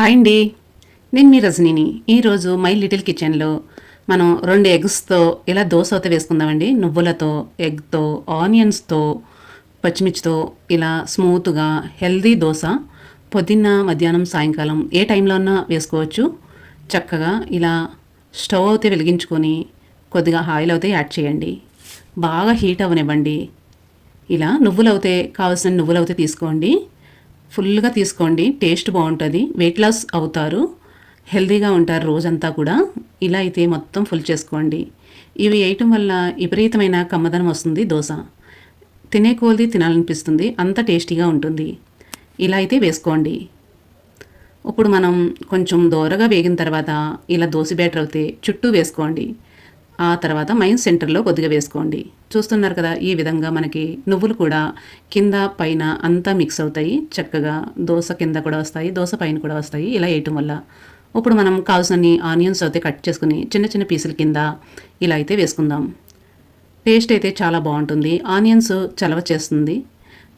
Hi అండి. నేను మీ రజనీని. ఈరోజు మై లిటిల్ కిచెన్లో మనం రెండు ఎగ్స్తో ఇలా దోశ అయితే వేసుకుందామండి. నువ్వులతో ఎగ్తో ఆనియన్స్తో పచ్చిమిర్చితో ఇలా స్మూత్గా హెల్దీ దోశ పొద్దున్న మధ్యాహ్నం సాయంకాలం ఏ టైంలో అన్నా వేసుకోవచ్చు. చక్కగా ఇలా స్టవ్ అయితే వెలిగించుకొని కొద్దిగా ఆయిల్ అయితే యాడ్ చేయండి. బాగా హీట్ అవనివ్వండి ఇలా నువ్వులు అవుతే కావాల్సిన నువ్వులు తీసుకోండి. ఫుల్గా తీసుకోండి. టేస్ట్ బాగుంటుంది. వెయిట్ లాస్ అవుతారు. హెల్తీగా ఉంటారు రోజంతా కూడా. ఇలా అయితే మొత్తం ఫుల్ చేసుకోండి. ఇవి వేయటం వల్ల విపరీతమైన కమ్మదనం వస్తుంది దోశ. తినే కొలది తినాలనిపిస్తుంది. అంత టేస్టీగా ఉంటుంది. ఇలా అయితే వేసుకోండి. ఇప్పుడు మనం కొంచెం దోరగా వేగిన తర్వాత ఇలా దోశ బ్యాటర్ అయితే చుట్టూ వేసుకోండి. ఆ తర్వాత మైన్ సెంటర్లో కొద్దిగా వేసుకోండి. చూస్తున్నారు కదా ఈ విధంగా మనకి నువ్వులు కూడా కింద పైన అంతా మిక్స్ అవుతాయి. చక్కగా దోశ కింద కూడా వస్తాయి దోశ పైన కూడా వస్తాయి. ఇలా వేయటం వల్ల ఇప్పుడు మనం కావాల్సిన ఆనియన్స్ అయితే కట్ చేసుకుని చిన్న చిన్న పీసుల కింద ఇలా అయితే వేసుకుందాం. టేస్ట్ అయితే చాలా బాగుంటుంది. ఆనియన్స్ చలవ చేస్తుంది.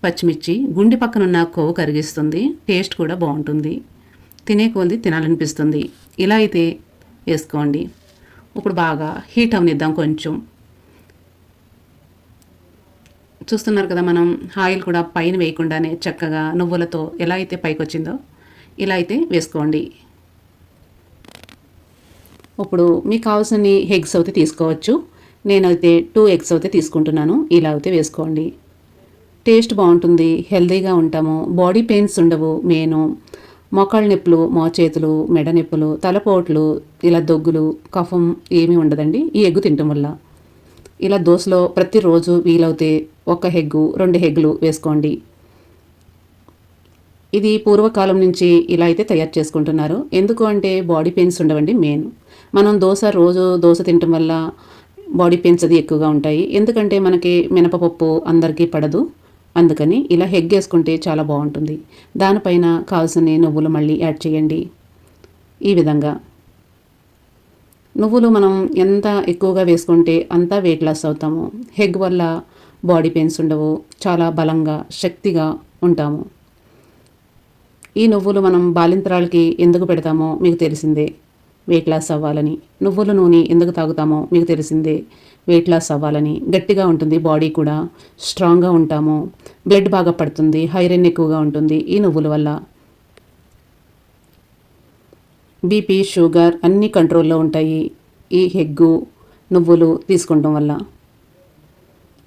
పచ్చిమిర్చి గుండె పక్కనున్న కొవ్వు కరిగిస్తుంది. టేస్ట్ కూడా బాగుంటుంది. తినే కొద్ది తినాలనిపిస్తుంది. ఇలా అయితే వేసుకోండి. ఇప్పుడు బాగా హీట్ అవనిద్దాం కొంచెం. చూస్తున్నారు కదా మనం ఆయిల్ కూడా పైన వేయకుండానే చక్కగా నువ్వులతో ఎలా అయితే పైకి వచ్చిందో ఇలా అయితే వేసుకోండి. ఇప్పుడు మీకు కావాల్సిన ఎగ్స్ అయితే తీసుకోవచ్చు. నేనైతే టూ ఎగ్స్ అయితే తీసుకుంటున్నాను. ఇలా అయితే వేసుకోండి. టేస్ట్ బాగుంటుంది హెల్తీగా ఉంటాము. బాడీ పెయిన్స్ ఉండవు మెయిన్. మోకాళ్ళ నొప్పులు మోచేతులు మెడ నొప్పులు తలపోట్లు ఇలా దొగ్గులు కఫం ఏమీ ఉండదండి. ఈ ఎగ్గు తినటం వల్ల. ఇలా దోశలో ప్రతిరోజు వీలవుతే ఒక హెగ్గు రెండు హెగ్గులు వేసుకోండి. ఇది పూర్వకాలం నుంచి ఇలా అయితే తయారు చేసుకుంటున్నారు. ఎందుకు అంటే బాడీ పెయిన్స్ ఉండవండి మెయిన్. మనం దోశ రోజు దోశ తినటం వల్ల బాడీ పెయిన్స్ అది ఎక్కువగా ఉంటాయి. ఎందుకంటే మనకి మినపపప్పు అందరికీ పడదు. అందుకని ఇలా హెగ్ వేసుకుంటే చాలా బాగుంటుంది. దానిపైన కావాల్సిన నువ్వులు మళ్ళీ యాడ్ చేయండి. ఈ విధంగా. నువ్వులు మనం ఎంత ఎక్కువగా వేసుకుంటే అంతా వెయిట్ లాస్ అవుతాము. హెగ్ వల్ల బాడీ పెయిన్స్ ఉండవు. చాలా బలంగా శక్తిగా ఉంటాము. ఈ నువ్వులు మనం బాలింతరాలకి ఎందుకు పెడతామో మీకు తెలిసిందే. వెయిట్ లాస్ అవ్వాలని. నువ్వుల నూనె ఎందుకు తాగుతామో మీకు తెలిసిందే. వెయిట్ లాస్ అవ్వాలని. గట్టిగా ఉంటుంది బాడీ కూడా. స్ట్రాంగ్గా ఉంటాము. బ్లడ్ బాగా పడుతుంది. హైరన్ ఎక్కువగా ఉంటుంది. ఈ నువ్వుల వల్ల. బీపీ షుగర్ అన్నీ కంట్రోల్లో ఉంటాయి. ఈ హెగ్గు నువ్వులు తీసుకుంటాం వల్ల.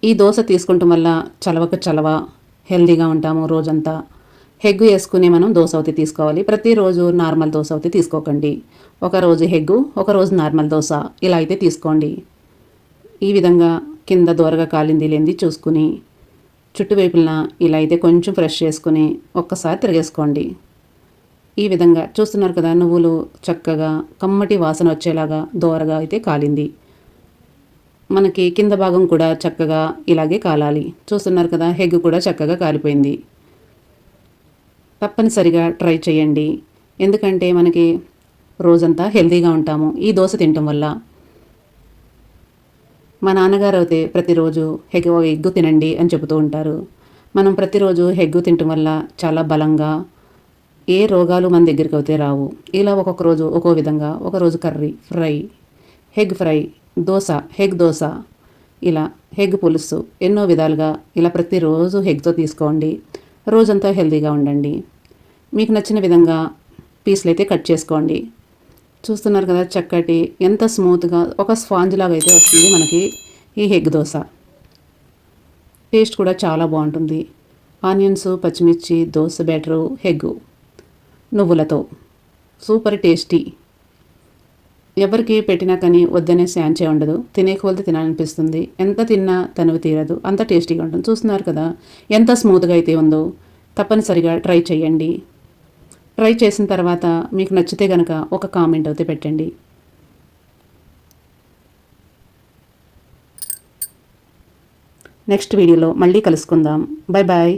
ఈ దోశ తీసుకుంటాం వల్ల చలవక చలవ హెల్దీగా ఉంటాము రోజంతా. హెగ్గు వేసుకుని మనం దోశ అవుతే తీసుకోవాలి. ప్రతిరోజు నార్మల్ దోశ అవుతే తీసుకోకండి ఒకరోజు హెగ్గు ఒకరోజు నార్మల్ దోశ ఇలా అయితే తీసుకోండి. ఈ విధంగా కింద దూరగా కాలింది లేనిది చూసుకుని చుట్టువైపులన ఇలా అయితే కొంచెం ఫ్రెష్ చేసుకుని ఒక్కసారి తిరిగేసుకోండి. ఈ విధంగా చూస్తున్నారు కదా నువ్వులు చక్కగా కమ్మటి వాసన వచ్చేలాగా దూరగా అయితే కాలింది. మనకి కింద భాగం కూడా చక్కగా ఇలాగే కాలాలి. చూస్తున్నారు కదా హెగ్ కూడా చక్కగా కాలిపోయింది. తప్పనిసరిగా ట్రై చేయండి. ఎందుకంటే మనకి రోజంతా హెల్తీగా ఉంటాము. ఈ దోశ తినటం వల్ల మా నాన్నగారు అయితే ప్రతిరోజు హెగ్ ఎగ్గు తినండి అని చెబుతూ ఉంటారు. మనం ప్రతిరోజు హెగ్గు తినటం వల్ల చాలా బలంగా ఏ రోగాలు మన దగ్గరికి అయితే రావు. ఇలా ఒక్కొక్క రోజు ఒక్కో విధంగా ఒకరోజు curry fry egg fry dosa egg dosa ఇలా హెగ్ పులుసు ఎన్నో విధాలుగా ఇలా ప్రతిరోజు హెగ్తో తీసుకోండి. రోజంతా హెల్తీగా ఉండండి. మీకు నచ్చిన విధంగా పీసులు అయితే కట్ చేసుకోండి. చూస్తున్నారు కదా చక్కటి ఎంత స్మూత్గా ఒక స్పాంజ్ లాగా అయితే వస్తుంది మనకి ఈ హెగ్ దోశ. టేస్ట్ కూడా చాలా బాగుంటుంది. ఆనియన్స్ పచ్చిమిర్చి దోశ బ్యాటరు హెగ్గు నువ్వులతో. Super tasty. ఎవరికి పెట్టినా కానీ వద్దనే శాంచే ఉండదు. తినే కొలది తినాలనిపిస్తుంది. ఎంత తిన్నా తనువు తీరదు. అంత టేస్టీగా ఉంటుంది. చూస్తున్నారు కదా ఎంత స్మూత్గా అయితే ఉందో తప్పనిసరిగా ట్రై చేయండి. ట్రై చేసిన తర్వాత మీకు నచ్చితే కనుక ఒక కామెంట్ అయితే పెట్టండి. నెక్స్ట్ వీడియోలో మళ్ళీ కలుసుకుందాం. Bye bye